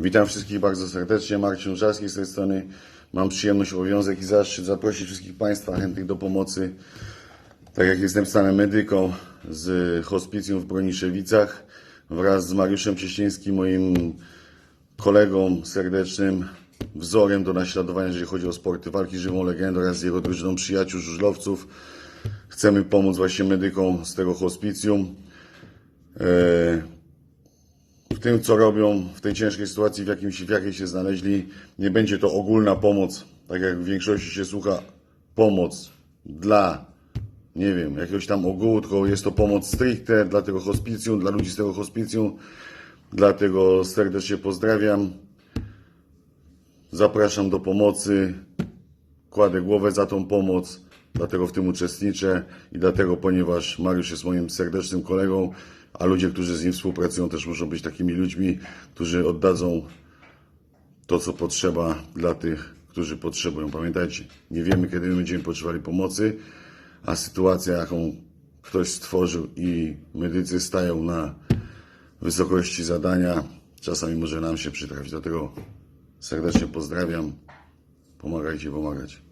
Witam wszystkich bardzo serdecznie. Marcin Żarski z tej strony. Mam przyjemność, obowiązek i zaszczyt zaprosić wszystkich Państwa chętnych do pomocy. Tak jak jestem stanem medyką z hospicjum w Broniszewicach wraz z Mariuszem Cieślińskim, moim kolegą serdecznym, wzorem do naśladowania, jeżeli chodzi o sporty walki, żywą legendą oraz jego drużyną przyjaciół, żużlowców. Chcemy pomóc właśnie medykom z tego hospicjum. E, w tym, co robią w tej ciężkiej sytuacji, w, jakim się, w jakiej się znaleźli. Nie będzie to ogólna pomoc, tak jak w większości się słucha, pomoc dla, nie wiem, jakiegoś tam ogółu, tylko jest to pomoc stricte dla tego hospicjum, dla ludzi z tego hospicjum. Dlatego serdecznie pozdrawiam. Zapraszam do pomocy. Kładę głowę za tą pomoc, dlatego w tym uczestniczę i dlatego, ponieważ Mariusz jest moim serdecznym kolegą, a ludzie, którzy z nim współpracują, też muszą być takimi ludźmi, którzy oddadzą to, co potrzeba dla tych, którzy potrzebują. Pamiętajcie, nie wiemy, kiedy my będziemy potrzebowali pomocy, a sytuacja, jaką ktoś stworzył i medycy stają na wysokości zadania, czasami może nam się przytrafić. Dlatego serdecznie pozdrawiam. Pomagajcie pomagać.